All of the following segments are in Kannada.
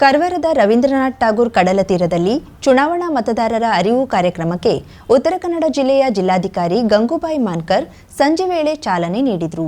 ಕರ್ವರದ ರವೀಂದ್ರನಾಥ್ ಠಾಗೂರ್ ಕಡಲ ತೀರದಲ್ಲಿ ಚುನಾವಣಾ ಮತದಾರರ ಅರಿವು ಕಾರ್ಯಕ್ರಮಕ್ಕೆ ಉತ್ತರ ಕನ್ನಡ ಜಿಲ್ಲೆಯ ಜಿಲ್ಲಾಧಿಕಾರಿ ಗಂಗೂಬಾಯಿ ಮಾನ್ಕರ್ ಸಂಜೆ ವೇಳೆ ಚಾಲನೆ ನೀಡಿದರು.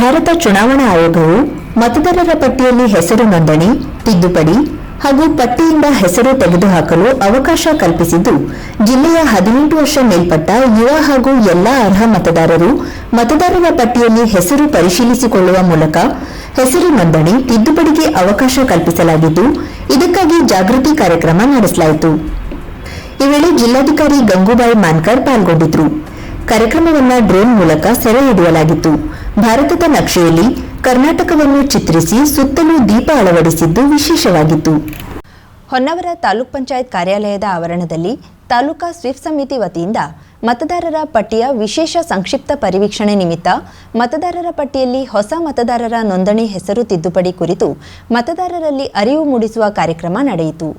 ಭಾರತ ಚುನಾವಣಾ ಆಯೋಗವು ಮತದಾರರ ಪಟ್ಟಿಯಲ್ಲಿ ಹೆಸರು ನೋಂದಣಿ, ತಿದ್ದುಪಡಿ ಹಾಗೂ ಪಟ್ಟಿಯಿಂದ ಹೆಸರು ತೆಗೆದುಹಾಕಲು ಅವಕಾಶ ಕಲ್ಪಿಸಿದ್ದು, ಜಿಲ್ಲೆಯ ಹದಿನೆಂಟು ವರ್ಷ ಮೇಲ್ಪಟ್ಟ ಯುವ ಹಾಗೂ ಎಲ್ಲಾ ಅರ್ಹ ಮತದಾರರು ಮತದಾರರ ಪಟ್ಟಿಯಲ್ಲಿ ಹೆಸರು ಪರಿಶೀಲಿಸಿಕೊಳ್ಳುವ ಮೂಲಕ ಹೆಸರು ನೋಂದಣಿ ತಿದ್ದುಪಡಿಗೆ ಅವಕಾಶ ಕಲ್ಪಿಸಲಾಗಿದ್ದು, ಇದಕ್ಕಾಗಿ ಜಾಗೃತಿ ಕಾರ್ಯಕ್ರಮ ನಡೆಸಲಾಯಿತು. ಈ ವೇಳೆ ಜಿಲ್ಲಾಧಿಕಾರಿ ಗಂಗೂಬಾಯಿ ಮಾನ್ಕರ್ ಪಾಲ್ಗೊಂಡಿದ್ರು. ಕಾರ್ಯಕ್ರಮವನ್ನು ಡ್ರೋನ್ ಮೂಲಕ ಸೆರೆ ಹಿಡಿಯಲಾಗಿತ್ತು. ಭಾರತದ ನಕ್ಷೆಯಲ್ಲಿ ಕರ್ನಾಟಕವನ್ನು ಚಿತ್ರಿಸಿ ಸುತ್ತಲೂ ದೀಪ ಅಳವಡಿಸಿದ್ದು ವಿಶೇಷವಾಗಿತ್ತು. ಹೊನ್ನವರ ತಾಲೂಕ್ ಪಂಚಾಯತ್ ಕಾರ್ಯಾಲಯದ ಆವರಣದಲ್ಲಿ ತಾಲೂಕಾ ಸ್ವಿಫ್ಟ್ ಸಮಿತಿ ವತಿಯಿಂದ ಮತದಾರರ ಪಟ್ಟಿಯ ವಿಶೇಷ ಸಂಕ್ಷಿಪ್ತ ಪರಿವೀಕ್ಷಣೆ ನಿಮಿತ್ತ ಮತದಾರರ ಪಟ್ಟಿಯಲ್ಲಿ ಹೊಸ ಮತದಾರರ ನೋಂದಣಿ ಹೆಸರು ತಿದ್ದುಪಡಿ ಕುರಿತು ಮತದಾರರಲ್ಲಿ ಅರಿವು ಮೂಡಿಸುವ ಕಾರ್ಯಕ್ರಮ ನಡೆಯಿತು.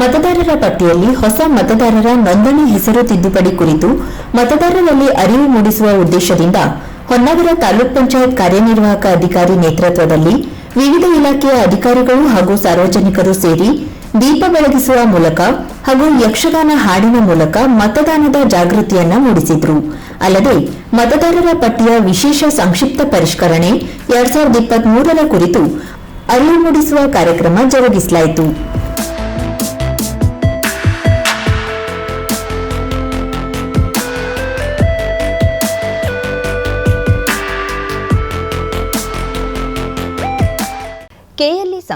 ಮತದಾರರ ಪಟ್ಟಿಯಲ್ಲಿ ಹೊಸ ಮತದಾರರ ನೋಂದಣಿ ಹೆಸರು ತಿದ್ದುಪಡಿ ಕುರಿತು ಮತದಾರರಲ್ಲಿ ಅರಿವು ಮೂಡಿಸುವ ಉದ್ದೇಶದಿಂದ ಹೊನ್ನಾವರ ತಾಲೂಕ್ ಪಂಚಾಯತ್ ಕಾರ್ಯನಿರ್ವಾಹಕ ಅಧಿಕಾರಿ ನೇತೃತ್ವದಲ್ಲಿ ವಿವಿಧ ಇಲಾಖೆಯ ಅಧಿಕಾರಿಗಳು ಹಾಗೂ ಸಾರ್ವಜನಿಕರು ಸೇರಿ ದೀಪ ಬೆಳಗಿಸುವ ಮೂಲಕ ಹಾಗೂ ಯಕ್ಷಗಾನ ಹಾಡಿನ ಮೂಲಕ ಮತದಾನದ ಜಾಗೃತಿಯನ್ನ ಮೂಡಿಸಿದ್ರು. ಅಲ್ಲದೆ ಮತದಾರರ ಪಟ್ಟಿಯ ವಿಶೇಷ ಸಂಕ್ಷಿಪ್ತ ಪರಿಷ್ಕರಣೆ ಎರಡ್ ಸಾವಿರದ ಇಪ್ಪತ್ತ್ ಮೂರರ ಕುರಿತು ಅರಿವು ಮೂಡಿಸುವ ಕಾರ್ಯಕ್ರಮ ಜರುಗಿಸಲಾಯಿತು.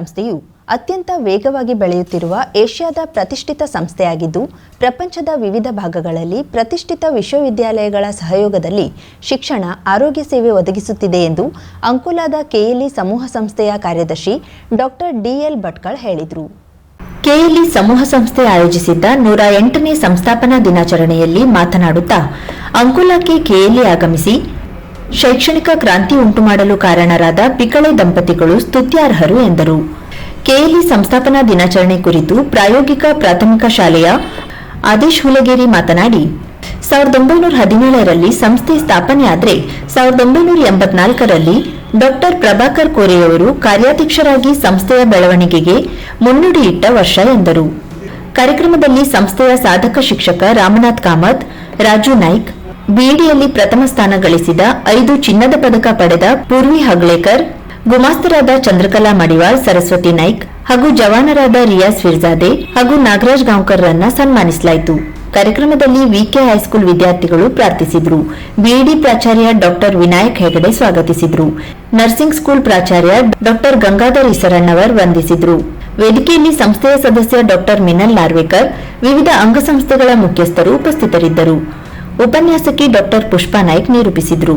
ಸಂಸ್ಥೆಯು ಅತ್ಯಂತ ವೇಗವಾಗಿ ಬೆಳೆಯುತ್ತಿರುವ ಏಷ್ಯಾದ ಪ್ರತಿಷ್ಠಿತ ಸಂಸ್ಥೆಯಾಗಿದ್ದು, ಪ್ರಪಂಚದ ವಿವಿಧ ಭಾಗಗಳಲ್ಲಿ ಪ್ರತಿಷ್ಠಿತ ವಿಶ್ವವಿದ್ಯಾಲಯಗಳ ಸಹಯೋಗದಲ್ಲಿ ಶಿಕ್ಷಣ, ಆರೋಗ್ಯ ಸೇವೆ ಒದಗಿಸುತ್ತಿದೆ ಎಂದು ಅಂಕೋಲಾದ ಕೆಎಲ್ಇ ಸಮೂಹ ಸಂಸ್ಥೆಯ ಕಾರ್ಯದರ್ಶಿ ಡಾಕ್ಟರ್ ಡಿಎಲ್ ಭಟ್ಕಳ್ ಹೇಳಿದರು. ಕೆಎಲ್ಇ ಸಮೂಹ ಸಂಸ್ಥೆ ಆಯೋಜಿಸಿದ್ದ ನೂರ ಎಂಟನೇ ಸಂಸ್ಥಾಪನಾ ದಿನಾಚರಣೆಯಲ್ಲಿ ಮಾತನಾಡುತ್ತಾ ಅಂಕೋಲಾಕ್ಕೆ ಕೆಎಲ್ಇ ಆಗಮಿಸಿ ಶೈಕ್ಷಣಿಕ ಕ್ರಾಂತಿ ಉಂಟುಮಾಡಲು ಕಾರಣರಾದ ಪಿಕಳೆ ದಂಪತಿಗಳು ಸ್ತುತ್ಯಾರ್ಹರು ಎಂದರು. ಕೆಎಲ್ಇ ಸಂಸ್ಥಾಪನಾ ದಿನಾಚರಣೆ ಕುರಿತು ಪ್ರಾಯೋಗಿಕ ಪ್ರಾಥಮಿಕ ಶಾಲೆಯ ಆದೇಶ್ ಹುಲಗೇರಿ ಮಾತನಾಡಿ, ಸಾವಿರದ ಒಂಬೈನೂರ ಹದಿನೇಳರಲ್ಲಿ ಸಂಸ್ಥೆ ಸ್ಥಾಪನೆಯಾದರೆ ಸಾವಿರದ ಒಂಬೈನೂರ ಎಂಬತ್ನಾಲ್ಕರಲ್ಲಿ ಡಾಕ್ಟರ್ ಪ್ರಭಾಕರ್ ಕೋರೆಯವರು ಕಾರ್ಯಾಧ್ಯಕ್ಷರಾಗಿ ಸಂಸ್ಥೆಯ ಬೆಳವಣಿಗೆಗೆ ಮುನ್ನುಡಿಯಿಟ್ಟ ವರ್ಷ ಎಂದರು. ಕಾರ್ಯಕ್ರಮದಲ್ಲಿ ಸಂಸ್ಥೆಯ ಸಾಧಕ ಶಿಕ್ಷಕ ರಾಮನಾಥ್ ಕಾಮತ್, ರಾಜು ನಾಯ್ಕ್ ಬಿಡಿಯಲ್ಲಿ ಪ್ರಥಮ ಸ್ಥಾನ ಗಳಿಸಿದ ಐದು ಚಿನ್ನದ ಪದಕ ಪಡೆದ ಪೂರ್ವಿ ಹಗ್ಲೇಕರ್ ಗುಮಾಸ್ತರಾದ ಚಂದ್ರಕಲಾ ಮಡಿವಾಳ್, ಸರಸ್ವತಿ ನಾಯ್ಕ್ ಹಾಗೂ ಜವಾನರಾದ ರಿಯಾಸ್ ಫಿರ್ಜಾದೆ ಹಾಗೂ ನಾಗರಾಜ್ ಗಾಂವ್ಕರ್ರನ್ನ ಸನ್ಮಾನಿಸಲಾಯಿತು. ಕಾರ್ಯಕ್ರಮದಲ್ಲಿ ವಿಕೆ ಹೈಸ್ಕೂಲ್ ವಿದ್ಯಾರ್ಥಿಗಳು ಪ್ರಾರ್ಥಿಸಿದ್ರು. ಬಿಇಡಿ ಪ್ರಾಚಾರ್ಯ ಡಾಕ್ಟರ್ ವಿನಾಯಕ್ ಹೆಗಡೆ ಸ್ವಾಗತಿಸಿದ್ರು. ನರ್ಸಿಂಗ್ ಸ್ಕೂಲ್ ಪ್ರಾಚಾರ್ಯ ಡಾಕ್ಟರ್ ಗಂಗಾಧರ್ ಇಸರಣ್ಣವರ್ ವಂದಿಸಿದ್ರು. ವೇದಿಕೆಯಲ್ಲಿ ಸಂಸ್ಥೆಯ ಸದಸ್ಯ ಡಾಕ್ಟರ್ ಮಿನಲ್ ನಾರ್ವೇಕರ್, ವಿವಿಧ ಅಂಗಸಂಸ್ಥೆಗಳ ಮುಖ್ಯಸ್ಥರು ಉಪಸ್ಥಿತರಿದ್ದರು. ಉಪನ್ಯಾಸಕಿ ಡಾಕ್ಟರ್ ಪುಷ್ಪಾ ನಾಯ್ಕ್ ನಿರೂಪಿಸಿದ್ರು.